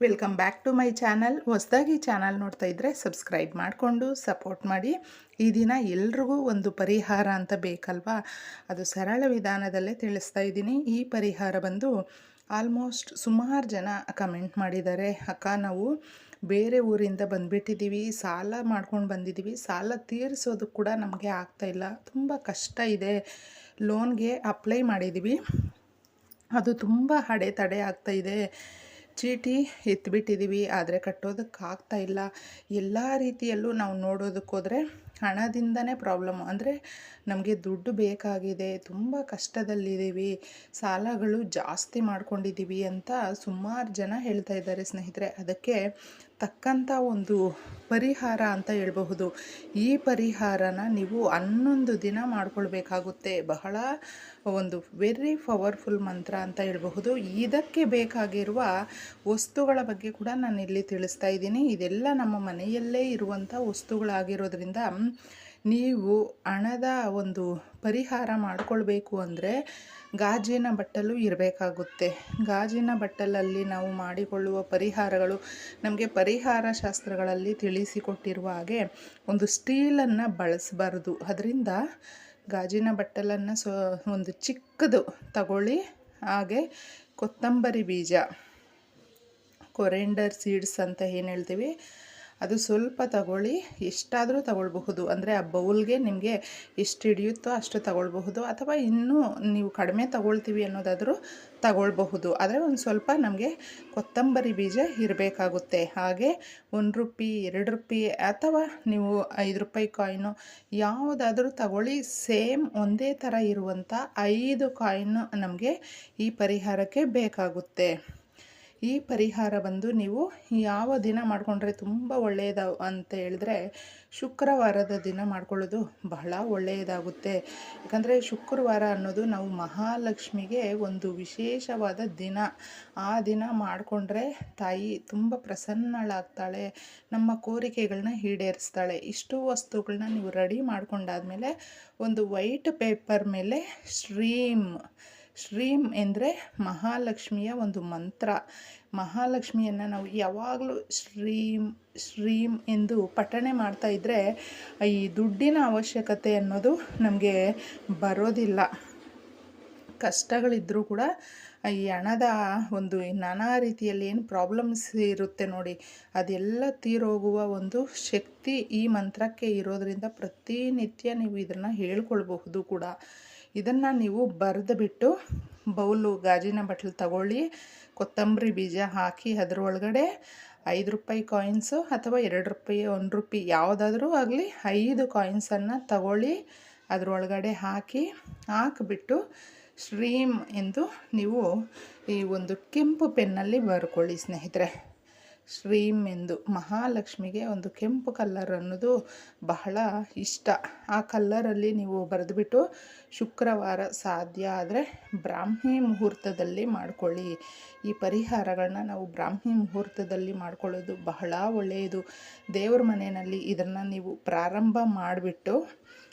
Welcome back to my channel. ಹೊಸದಾಗಿ channel ನೋಡ್ತಾ ಇದ್ದರೆ ಸಬ್ಸ್ಕ್ರೈಬ್ ಮಾಡಿಕೊಂಡು ಸಪೋರ್ಟ್ ಮಾಡಿ. ಈ ದಿನ ಎಲ್ರಿಗೂ ಒಂದು ಪರಿಹಾರ ಅಂತ ಬೇಕಲ್ವಾ? ಅದು ಸರಳ ವಿಧಾನದಲ್ಲೇ ತಿಳಿಸ್ತಾ ಇದ್ದೀನಿ. ಈ ಪರಿಹಾರ ಬಂದು ಆಲ್ಮೋಸ್ಟ್ ಸುಮಾರು ಜನ ಕಮೆಂಟ್ ಮಾಡಿದ್ದಾರೆ. ಅಕ್ಕ, ನಾವು ಬೇರೆ ಊರಿಂದ ಬಂದುಬಿಟ್ಟಿದ್ದೀವಿ ಸಾಲ ಮಾಡ್ಕೊಂಡು ಬಂದಿದ್ದೀವಿ ಸಾಲ ತೀರಿಸೋದು ಕೂಡ ನಮಗೆ ಆಗ್ತಾಯಿಲ್ಲ ತುಂಬ ಕಷ್ಟ ಇದೆ. ಲೋನ್ಗೆ ಅಪ್ಲೈ ಮಾಡಿದ್ದೀವಿ ಅದು ತುಂಬ ಅಡೆತಡೆ ಆಗ್ತಾಯಿದೆ ಚೀಟಿ ಎತ್ಬಿಟ್ಟಿದ್ದೀವಿ, ಆದರೆ ಕಟ್ಟೋದಕ್ಕಾಗ್ತಾ ಇಲ್ಲ. ಎಲ್ಲ ರೀತಿಯಲ್ಲೂ ನಾವು ನೋಡೋದಕ್ಕೋದ್ರೆ ಹಣದಿಂದನೇ ಪ್ರಾಬ್ಲಮ್. ಅಂದರೆ ನಮಗೆ ದುಡ್ಡು ಬೇಕಾಗಿದೆ, ತುಂಬ ಕಷ್ಟದಲ್ಲಿದ್ದೀವಿ, ಸಾಲಗಳು ಜಾಸ್ತಿ ಮಾಡ್ಕೊಂಡಿದ್ದೀವಿ ಅಂತ ಸುಮಾರು ಜನ ಹೇಳ್ತಾ ಇದ್ದಾರೆ ಸ್ನೇಹಿತರೆ. ಅದಕ್ಕೆ ತಕ್ಕಂಥ ಒಂದು ಪರಿಹಾರ ಅಂತ ಹೇಳಬಹುದು. ಈ ಪರಿಹಾರನ ನೀವು ಹನ್ನೊಂದು ದಿನ ಮಾಡಿಕೊಳ್ಬೇಕಾಗುತ್ತೆ. ಬಹಳ ಒಂದು ವೆರಿ ಪವರ್ಫುಲ್ ಮಂತ್ರ ಅಂತ ಹೇಳಬಹುದು. ಇದಕ್ಕೆ ಬೇಕಾಗಿರುವ ವಸ್ತುಗಳ ಬಗ್ಗೆ ಕೂಡ ನಾನು ಇಲ್ಲಿ ತಿಳಿಸ್ತಾ ಇದ್ದೀನಿ. ಇದೆಲ್ಲ ನಮ್ಮ ಮನೆಯಲ್ಲೇ ಇರುವಂಥ ವಸ್ತುಗಳಾಗಿರೋದ್ರಿಂದ ನೀವು ಹಣದ ಒಂದು ಪರಿಹಾರ ಮಾಡಿಕೊಳ್ಬೇಕು ಅಂದರೆ ಗಾಜಿನ ಬಟ್ಟಲು ಇರಬೇಕಾಗುತ್ತೆ. ಗಾಜಿನ ಬಟ್ಟಲಲ್ಲಿ ನಾವು ಮಾಡಿಕೊಳ್ಳುವ ಪರಿಹಾರಗಳು ನಮಗೆ ಪರಿಹಾರ ಶಾಸ್ತ್ರಗಳಲ್ಲಿ ತಿಳಿಸಿಕೊಟ್ಟಿರುವ ಹಾಗೆ ಒಂದು ಸ್ಟೀಲನ್ನು ಬಳಸಬಾರ್ದು. ಅದರಿಂದ ಗಾಜಿನ ಬಟ್ಟಲನ್ನು ಸೊ ಒಂದು ಚಿಕ್ಕದು ತಗೊಳ್ಳಿ. ಹಾಗೆ ಕೊತ್ತಂಬರಿ ಬೀಜ, ಕೊರೆಂಡರ್ ಸೀಡ್ಸ್ ಅಂತ ಏನು ಹೇಳ್ತೀವಿ? ಅದು ಸ್ವಲ್ಪ ತಗೊಳ್ಳಿ, ಎಷ್ಟಾದರೂ ತಗೊಳ್ಬಹುದು. ಅಂದರೆ ಆ ಬೌಲ್ಗೆ ನಿಮಗೆ ಎಷ್ಟು ಹಿಡಿಯುತ್ತೋ ಅಷ್ಟು ತಗೊಳ್ಬಹುದು. ಅಥವಾ ಇನ್ನೂ ನೀವು ಕಡಿಮೆ ತಗೊಳ್ತೀವಿ ಅನ್ನೋದಾದರೂ ತಗೊಳ್ಬಹುದು. ಆದರೆ ಒಂದು ಸ್ವಲ್ಪ ನಮಗೆ ಕೊತ್ತಂಬರಿ ಬೀಜ ಇರಬೇಕಾಗುತ್ತೆ. ಹಾಗೆ ಒಂದು ರೂಪಿ, ಎರಡು ರೂಪಿ ಅಥವಾ ನೀವು ಐದು ರೂಪಾಯಿ ಕಾಯಿನು ಯಾವುದಾದ್ರೂ ತಗೊಳ್ಳಿ. ಸೇಮ್ ಒಂದೇ ಥರ ಇರುವಂಥ ಐದು ಕಾಯಿನು ನಮಗೆ ಈ ಪರಿಹಾರಕ್ಕೆ ಬೇಕಾಗುತ್ತೆ. ಈ ಪರಿಹಾರ ಬಂದು ನೀವು ಯಾವ ದಿನ ಮಾಡಿಕೊಂಡ್ರೆ ತುಂಬ ಒಳ್ಳೆಯದ ಅಂತ ಹೇಳಿದ್ರೆ ಶುಕ್ರವಾರದ ದಿನ ಮಾಡ್ಕೊಳ್ಳೋದು ಬಹಳ ಒಳ್ಳೆಯದಾಗುತ್ತೆ ಯಾಕಂದರೆ ಶುಕ್ರವಾರ ಅನ್ನೋದು ನಾವು ಮಹಾಲಕ್ಷ್ಮಿಗೆ ಒಂದು ವಿಶೇಷವಾದ ದಿನ. ಆ ದಿನ ಮಾಡಿಕೊಂಡ್ರೆ ತಾಯಿ ತುಂಬ ಪ್ರಸನ್ನಳಾಗ್ತಾಳೆ, ನಮ್ಮ ಕೋರಿಕೆಗಳನ್ನ ಈಡೇರಿಸ್ತಾಳೆ. ಇಷ್ಟು ವಸ್ತುಗಳನ್ನ ನೀವು ರೆಡಿ ಮಾಡ್ಕೊಂಡಾದ್ಮೇಲೆ ಒಂದು ವೈಟ್ ಪೇಪರ್ ಮೇಲೆ ಶ್ರೀಮ್ ಶ್ರೀಮ್ ಎಂದರೆ ಮಹಾಲಕ್ಷ್ಮಿಯ ಒಂದು ಮಂತ್ರ. ಮಹಾಲಕ್ಷ್ಮಿಯನ್ನು ನಾವು ಯಾವಾಗಲೂ ಶ್ರೀಮ್ ಶ್ರೀಮ್ ಎಂದು ಪಠಣೆ ಮಾಡ್ತಾ ಇದ್ದರೆ ಈ ದುಡ್ಡಿನ ಅವಶ್ಯಕತೆ ಅನ್ನೋದು ನಮಗೆ ಬರೋದಿಲ್ಲ. ಕಷ್ಟಗಳಿದ್ದರೂ ಕೂಡ ಈ ಹಣದ ಒಂದು ನಾನಾ ರೀತಿಯಲ್ಲಿ ಏನು ಪ್ರಾಬ್ಲಮ್ಸ್ ಇರುತ್ತೆ ನೋಡಿ, ಅದೆಲ್ಲ ತೀರೋಗುವ ಒಂದು ಶಕ್ತಿ ಈ ಮಂತ್ರಕ್ಕೆ ಇರೋದರಿಂದ ಪ್ರತಿನಿತ್ಯ ನೀವು ಇದನ್ನು ಹೇಳ್ಕೊಳ್ಬಹುದು ಕೂಡ. ಇದನ್ನು ನೀವು ಬರೆದು ಬಿಟ್ಟು ಬೌಲು ಗಾಜಿನ ಬಟ್ಲು ತಗೊಳ್ಳಿ. ಕೊತ್ತಂಬರಿ ಬೀಜ ಹಾಕಿ ಅದರೊಳಗಡೆ ಐದು ರೂಪಾಯಿ ಕಾಯಿನ್ಸು ಅಥವಾ ಎರಡು ರೂಪಾಯಿ, ಒಂದು ರೂಪಾಯಿ ಯಾವುದಾದ್ರೂ ಆಗಲಿ ಐದು ಕಾಯಿನ್ಸನ್ನು ತಗೊಳ್ಳಿ. ಅದರೊಳಗಡೆ ಹಾಕಿ ಹಾಕಿಬಿಟ್ಟು ಸ್ಟ್ರೀಮ್ ಎಂದು ನೀವು ಈ ಒಂದು ಕೆಂಪು ಪೆನ್ನಲ್ಲಿ ಬರ್ಕೊಳ್ಳಿ ಸ್ನೇಹಿತರೆ. ಶ್ರೀಮ್ ಎಂದು ಮಹಾಲಕ್ಷ್ಮಿಗೆ ಒಂದು ಕೆಂಪು ಕಲ್ಲರ್ ಅನ್ನೋದು ಬಹಳ ಇಷ್ಟ. ಆ ಕಲ್ಲರಲ್ಲಿ ನೀವು ಬರೆದುಬಿಟ್ಟು ಶುಕ್ರವಾರ ಸಾಧ್ಯ ಆದರೆ ಬ್ರಾಹ್ಮಿ ಮುಹೂರ್ತದಲ್ಲಿ ಮಾಡ್ಕೊಳ್ಳಿ. ಈ ಪರಿಹಾರಗಳನ್ನ ನಾವು ಬ್ರಾಹ್ಮಿ ಮುಹೂರ್ತದಲ್ಲಿ ಮಾಡಿಕೊಳ್ಳೋದು ಬಹಳ ಒಳ್ಳೆಯದು. ದೇವ್ರ ಮನೆಯಲ್ಲಿ ಇದನ್ನು ನೀವು ಪ್ರಾರಂಭ ಮಾಡಿಬಿಟ್ಟು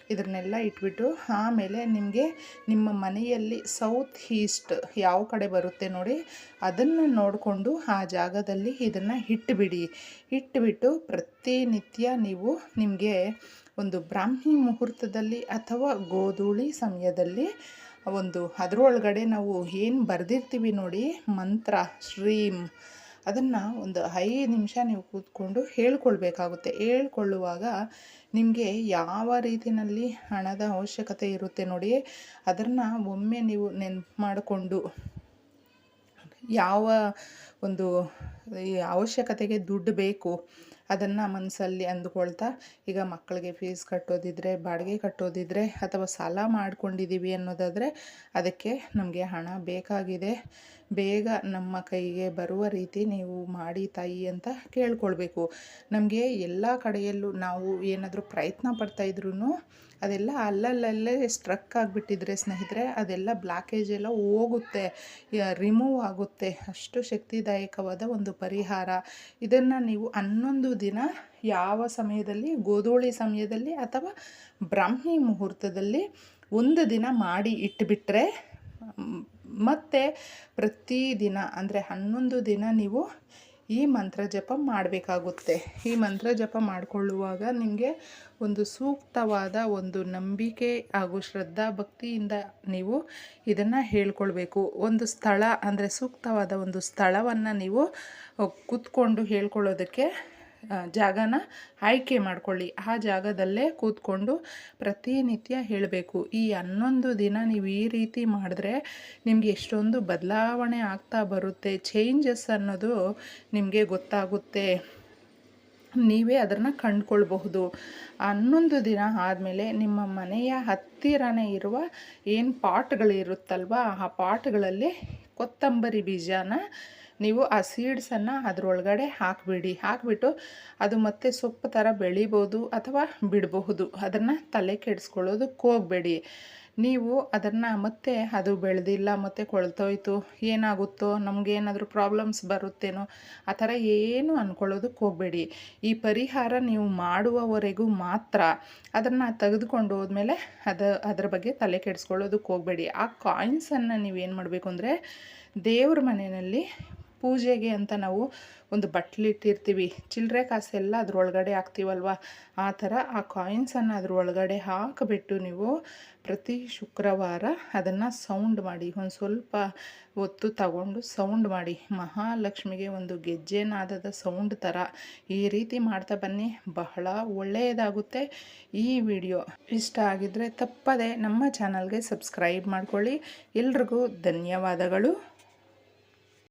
ಇದನ್ನೆಲ್ಲ ಇಟ್ಬಿಟ್ಟು ಆಮೇಲೆ ನಿಮಗೆ ನಿಮ್ಮ ಮನೆಯಲ್ಲಿ ಸೌತ್ ಈಸ್ಟ್ ಯಾವ ಕಡೆ ಬರುತ್ತೆ ನೋಡಿ, ಅದನ್ನು ನೋಡಿಕೊಂಡು ಆ ಜಾಗದಲ್ಲಿ ಇದನ್ನು ಇಟ್ಟುಬಿಡಿ ಇಟ್ಟುಬಿಟ್ಟು ಪ್ರತಿನಿತ್ಯ ನೀವು ನಿಮಗೆ ಒಂದು ಬ್ರಾಹ್ಮಿ ಮುಹೂರ್ತದಲ್ಲಿ ಅಥವಾ ಗೋಧೂಳಿ ಸಮಯದಲ್ಲಿ ಒಂದು ಅದರೊಳಗಡೆ ನಾವು ಏನು ಬರೆದಿರ್ತೀವಿ ನೋಡಿ, ಮಂತ್ರ ಶ್ರೀಮ್ ಅದನ್ನು ಒಂದು ಐದು ನಿಮಿಷ ನೀವು ಕೂತ್ಕೊಂಡು ಹೇಳ್ಕೊಳ್ಬೇಕಾಗುತ್ತೆ. ಹೇಳ್ಕೊಳ್ಳುವಾಗ ನಿಮಗೆ ಯಾವ ರೀತಿಯಲ್ಲಿ ಹಣದ ಅವಶ್ಯಕತೆ ಇರುತ್ತೆ ನೋಡಿ, ಅದನ್ನು ಒಮ್ಮೆ ನೀವು ನೆನ್ಪು ಮಾಡಿಕೊಂಡು ಯಾವ ಒಂದು ಅವಶ್ಯಕತೆಗೆ ದುಡ್ಡು ಬೇಕು ಅದನ್ನು ಮನಸ್ಸಲ್ಲಿ ಅಂದುಕೊಳ್ತಾ, ಈಗ ಮಕ್ಕಳಿಗೆ ಫೀಸ್ ಕಟ್ಟೋದಿದ್ರೆ, ಬಾಡಿಗೆ ಕಟ್ಟೋದಿದ್ರೆ ಅಥವಾ ಸಾಲ ಮಾಡ್ಕೊಂಡಿದ್ದೀವಿ ಅನ್ನೋದಾದರೆ ಅದಕ್ಕೆ ನಮಗೆ ಹಣ ಬೇಕಾಗಿದೆ. ಬೇಗ ನಮ್ಮ ಕೈಗೆ ಬರುವ ರೀತಿ ನೀವು ಮಾಡಿ ತಾಯಿ ಅಂತ ಕೇಳ್ಕೊಳ್ಬೇಕು. ನಮಗೆ ಎಲ್ಲ ಕಡೆಯಲ್ಲೂ ನಾವು ಏನಾದರೂ ಪ್ರಯತ್ನ ಪಡ್ತಾಯಿದ್ರು ಅದೆಲ್ಲ ಅಲ್ಲಲ್ಲಲ್ಲೇ ಸ್ಟ್ರಕ್ ಆಗಿಬಿಟ್ಟಿದ್ರೆ ಸ್ನೇಹಿತರೆ, ಅದೆಲ್ಲ ಬ್ಲಾಕೇಜ್ ಎಲ್ಲ ಹೋಗುತ್ತೆ ರಿಮೂವ್ ಆಗುತ್ತೆ. ಅಷ್ಟು ಶಕ್ತಿದಾಯಕವಾದ ಒಂದು ಪರಿಹಾರ. ಇದನ್ನು ನೀವು ಹನ್ನೊಂದು ದಿನ ಯಾವ ಸಮಯದಲ್ಲಿ, ಗೋಧೂಳಿ ಸಮಯದಲ್ಲಿ ಅಥವಾ ಬ್ರಾಹ್ಮಿ ಮುಹೂರ್ತದಲ್ಲಿ ಒಂದು ದಿನ ಮಾಡಿ ಇಟ್ಟುಬಿಟ್ರೆ ಮತ್ತು ಪ್ರತಿದಿನ ಅಂದರೆ ಹನ್ನೊಂದು ದಿನ ನೀವು ಈ ಮಂತ್ರ ಜಪ ಮಾಡಬೇಕಾಗುತ್ತೆ. ಈ ಮಂತ್ರ ಜಪ ಮಾಡಿಕೊಳ್ಳುವಾಗ ನಿಮಗೆ ಒಂದು ಸೂಕ್ತವಾದ ಒಂದು ನಂಬಿಕೆ ಹಾಗೂ ಶ್ರದ್ಧಾ ಭಕ್ತಿಯಿಂದ ನೀವು ಇದನ್ನು ಹೇಳ್ಕೊಳ್ಬೇಕು. ಒಂದು ಸ್ಥಳ ಅಂದರೆ ಸೂಕ್ತವಾದ ಒಂದು ಸ್ಥಳವನ್ನು ನೀವು ಕೂತ್ಕೊಂಡು ಹೇಳ್ಕೊಳ್ಳೋದಕ್ಕೆ ಜಾಗನ ಆಯ್ಕೆ ಮಾಡ್ಕೊಳ್ಳಿ. ಆ ಜಾಗದಲ್ಲೇ ಕೂತ್ಕೊಂಡು ಪ್ರತಿನಿತ್ಯ ಹೇಳಬೇಕು. ಈ ಹನ್ನೊಂದು ದಿನ ನೀವು ಈ ರೀತಿ ಮಾಡಿದ್ರೆ ನಿಮಗೆ ಎಷ್ಟೊಂದು ಬದಲಾವಣೆ ಆಗ್ತಾ ಬರುತ್ತೆ. ಚೇಂಜಸ್ ಅನ್ನೋದು ನಿಮಗೆ ಗೊತ್ತಾಗುತ್ತೆ. ನೀವೇ ಅದನ್ನು ಕಂಡುಕೊಳ್ಬಹುದು. ಹನ್ನೊಂದು ದಿನ ಆದಮೇಲೆ ನಿಮ್ಮ ಮನೆಯ ಹತ್ತಿರನೇ ಇರುವ ಏನು ಪಾಟ್ಗಳಿರುತ್ತಲ್ವ, ಆ ಪಾಟ್ಗಳಲ್ಲಿ ಕೊತ್ತಂಬರಿ ಬೀಜನ ನೀವು ಆ ಸೀಡ್ಸನ್ನು ಅದರೊಳಗಡೆ ಹಾಕಿಬಿಡಿ. ಹಾಕಿಬಿಟ್ಟು ಅದು ಮತ್ತೆ ಸೊಪ್ಪು ಥರ ಬೆಳಿಬೋದು ಅಥವಾ ಬಿಡಬಹುದು. ಅದನ್ನು ತಲೆ ಕೆಡಿಸ್ಕೊಳ್ಳೋದಕ್ಕೆ ಹೋಗಬೇಡಿ. ನೀವು ಅದನ್ನು ಮತ್ತೆ ಅದು ಬೆಳೆದಿಲ್ಲ, ಮತ್ತೆ ಕೊಳ್ತೋಯ್ತು, ಏನಾಗುತ್ತೋ ನಮಗೇನಾದರೂ ಪ್ರಾಬ್ಲಮ್ಸ್ ಬರುತ್ತೇನೋ ಆ ಥರ ಏನು ಅಂದ್ಕೊಳ್ಳೋದಕ್ಕೆ ಹೋಗಬೇಡಿ. ಈ ಪರಿಹಾರ ನೀವು ಮಾಡುವವರೆಗೂ ಮಾತ್ರ ಅದನ್ನು ತೆಗೆದುಕೊಂಡು ಹೋದ್ಮೇಲೆ ಅದು, ಅದ್ರ ಬಗ್ಗೆ ತಲೆ ಕೆಡಿಸ್ಕೊಳ್ಳೋದಕ್ಕೆ ಹೋಗಬೇಡಿ. ಆ ಕಾಯಿನ್ಸನ್ನು ನೀವೇನು ಮಾಡಬೇಕು ಅಂದರೆ ದೇವ್ರ ಮನೆಯಲ್ಲಿ ಪೂಜೆಗೆ ಅಂತ ನಾವು ಒಂದು ಬಟ್ಲಿಟ್ಟಿರ್ತೀವಿ ಚಿಲ್ಲರೆ ಕಾಸೆಲ್ಲ ಅದರೊಳಗಡೆ ಹಾಕ್ತೀವಲ್ವ? ಆ ಥರ ಆ ಕಾಯಿನ್ಸನ್ನು ಅದರೊಳಗಡೆ ಹಾಕಿಬಿಟ್ಟು ನೀವು ಪ್ರತಿ ಶುಕ್ರವಾರ ಅದನ್ನು ಸೌಂಡ್ ಮಾಡಿ, ಒಂದು ಸ್ವಲ್ಪ ಹೊತ್ತು ತಗೊಂಡು ಸೌಂಡ್ ಮಾಡಿ. ಮಹಾಲಕ್ಷ್ಮಿಗೆ ಒಂದು ಗೆಜ್ಜೆನಾದದ ಸೌಂಡ್ ಥರ ಈ ರೀತಿ ಮಾಡ್ತಾ ಬನ್ನಿ. ಬಹಳ ಒಳ್ಳೆಯದಾಗುತ್ತೆ ಈ ವಿಡಿಯೋ. ಇಷ್ಟ ಆಗಿದ್ದರೆ ತಪ್ಪದೆ ನಮ್ಮ ಚಾನಲ್ಗೆ ಸಬ್ಸ್ಕ್ರೈಬ್ ಮಾಡ್ಕೊಳ್ಳಿ. ಎಲ್ರಿಗೂ ಧನ್ಯವಾದಗಳು.